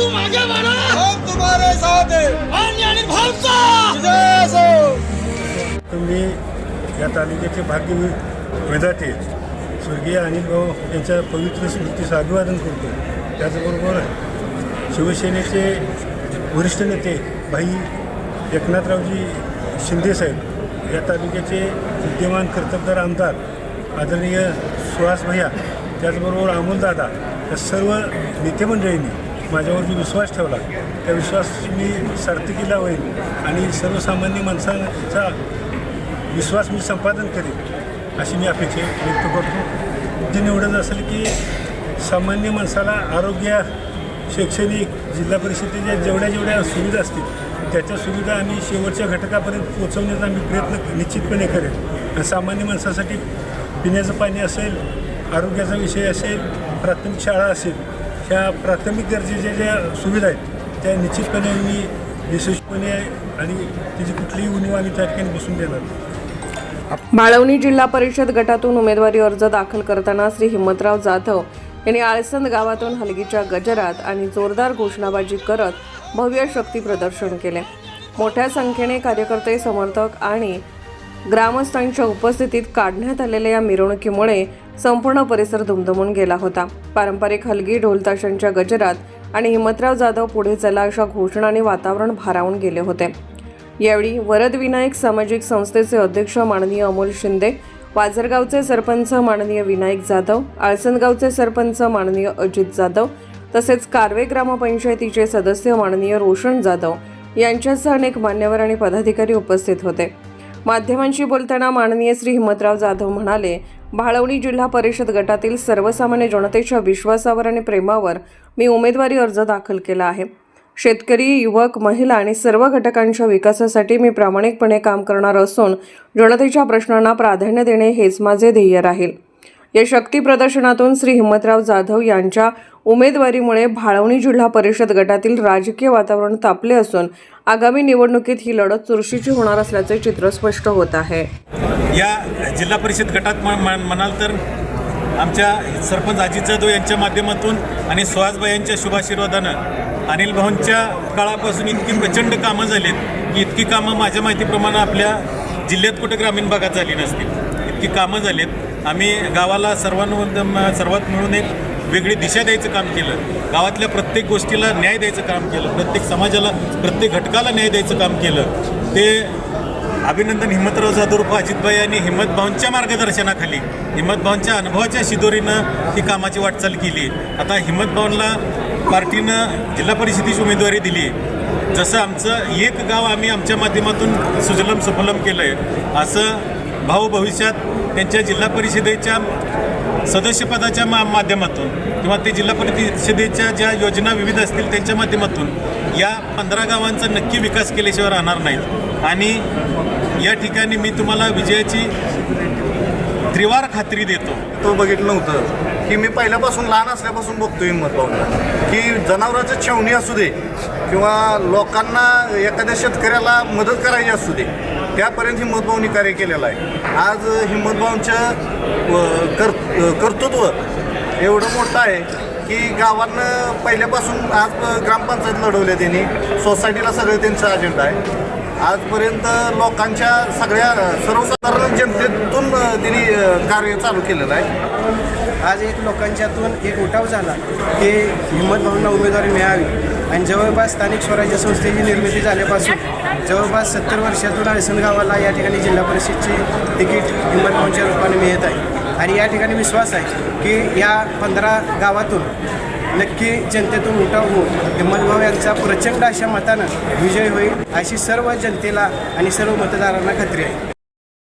तू मागे म्हणा हम तुम्हारे साथ हैं। आणि आणि असो। तुम्ही या तालुक्याचे भाग्य विधाते स्वर्गीय अनिल भाऊ यांच्या पवित्र स्मृतीचं अभिवादन करतो. त्याचबरोबर शिवसेनेचे वरिष्ठ नेते भाई एकनाथरावजी शिंदेसाहेब या तालुक्याचे विद्यमान कर्तबदार आमदार आदरणीय सुहास भैया त्याचबरोबर अमोलदादा या सर्व नेते मंडळींनी माझ्यावर जो विश्वास ठेवला. त्या विश्वास मी सार्थकीला होईल आणि सर्वसामान्य माणसांचा विश्वास मी संपादन करेन अशी मी अपेक्षा व्यक्त करतो. जे निवडत असेल की सामान्य माणसाला आरोग्य शैक्षणिक जिल्हा परिषदेच्या जेवढ्या जेवढ्या सुविधा असतील त्याच्या सुविधा आम्ही शेवटच्या घटकापर्यंत पोहोचवण्याचा आम्ही प्रयत्न निश्चितपणे करेन. आणि सामान्य माणसासाठी पिण्याचं पाणी असेल आरोग्याचा विषय असेल प्राथमिक शाळा असेल ह्या प्राथमिक गरजेच्या ज्या सुविधा आहेत त्या निश्चितपणे मी यशस्वीपणे आणि त्याची कुठलीही उणीव आम्ही त्या ठिकाणी बसून देणार माळवणी जिल्हा परिषद गटातून उमेदवारी अर्ज दाखल करताना श्री हिम्मतराव जाधव यांनी आळसंद गावातून हलगीच्या गजरात आणि जोरदार घोषणाबाजी करत भव्य शक्ती प्रदर्शन केले. मोठ्या संख्येने कार्यकर्ते समर्थक आणि ग्रामस्थांच्या उपस्थितीत काढण्यात आलेल्या या मिरवणुकीमुळे संपूर्ण परिसर दुमदुमून गेला होता. पारंपरिक हलगी ढोलताशांच्या गजरात आणि हिमतराव जाधव पुढे चला अशा घोषणाने वातावरण भारावून गेले होते. यावेळी वरद विनायक सामाजिक संस्थेचे अध्यक्ष माननीय अमोल शिंदे वाजरगावचे सरपंच माननीय विनायक जाधव आळसनगावचे सरपंच माननीय अजित जाधव तसेच कारवे ग्रामपंचायतीचे सदस्य माननीय रोशन जाधव यांच्यासह अनेक मान्यवर आणि पदाधिकारी उपस्थित होते. माध्यमांशी बोलताना माननीय श्री हिम्मतराव जाधव म्हणाले भाळवणी जिल्हा परिषद गटातील सर्वसामान्य जनतेच्या विश्वासावर आणि प्रेमावर मी उमेदवारी अर्ज दाखल केला आहे. शेतकरी युवक महिला आणि सर्व घटकांच्या विकासासाठी मी प्रामाणिकपणे काम करणार असून जनतेच्या प्रश्नांना प्राधान्य देणे हेच माझे ध्येय राहील. या शक्ती प्रदर्शनातून श्री हिम्मतराव जाधव यांच्या उमेदवारीमुळे भाळवणी जिल्हा परिषद गटातील राजकीय वातावरण तापले असून आगामी निवडणुकीत ही लढत चुरशीची होणार असल्याचे चित्र स्पष्ट होत आहे. या जिल्हा परिषद गटात म- म्हणाल तर आमच्या सरपंच अजित जाधव यांच्या माध्यमातून आणि सुहासबाई यांच्या शुभाशीर्वादानं अनिल भाऊंच्या काळापासून इतकी प्रचंड कामं झालीत की इतकी कामं माझ्या माहितीप्रमाणे आपल्या जिल्ह्यात कुठं ग्रामीण भागात झाली नसतील. इतकी कामं झालीत. आम्ही गावाला सर्वांवर सर्वात मिळून एक वेगळी दिशा द्यायचं काम केलं. गावातल्या प्रत्येक गोष्टीला न्याय द्यायचं काम केलं. प्रत्येक समाजाला प्रत्येक घटकाला न्याय द्यायचं काम केलं. ते अभिनंदन हिम्मतराव जाधव अजितभाई आणि हिम्मत भाऊंच्या मार्गदर्शनाखाली हिम्मत अनुभवाच्या शिदोरीनं ही कामाची वाटचाल केली. आता हिम्मत पार्टीनं जिल्हा परिषदेची उमेदवारी दिली. जसं आमचं एक गाव आम्ही आमच्या माध्यमातून सुजलम सुफलम केलं आहे असं भाऊ भविष्यात त्यांच्या जिल्हा परिषदेच्या सदस्यपदाच्या मा माध्यमातून किंवा ते जिल्हा परिषदेच्या ज्या योजना विविध असतील त्यांच्या माध्यमातून या पंधरा गावांचा नक्की विकास केल्याशिवाय राहणार नाहीत. आणि या ठिकाणी मी तुम्हाला विजयाची त्रिवार खात्री देतो. तो बघितलं नव्हतं की मी पहिल्यापासून लहान असल्यापासून बघतो हिंमत भाऊला की जनावरांचं छावणी असू दे किंवा लोकांना एखाद्या शेतकऱ्याला मदत करायची असू दे त्यापर्यंत हिंमतभाऊंनी कार्य केलेलं आहे. आज हिंमतभाऊंच्या कर कर्तृत्व एवढं मोठं आहे की गावांना पहिल्यापासून आज ग्रामपंचायत लढवल्या त्यांनी. सोसायटीला सगळं त्यांचं अजेंडा आहे. आजपर्यंत लोकांच्या सगळ्या सर्वसाधारण जनतेतून त्यांनी कार्य चालू केलेलं आहे. आज एक लोकांच्यातून एक उठाव झाला की हिंमत भाऊंना उमेदवारी मिळावी. आणि जवळपास स्थानिक स्वराज्य संस्थेची निर्मिती झाल्यापासून जवळपास सत्तर वर्षातून आळसण गावाला या ठिकाणी जिल्हा परिषदचे तिकीट हिंमत रूपाने मिळत आहे. आणि या ठिकाणी विश्वास आहे की या पंधरा गावातून नक्की जनतेतून उठाव होऊन हिंमतभाऊ यांचा प्रचंड अशा मतानं विजय होईल अशी सर्व जनतेला आणि सर्व मतदारांना खात्री आहे.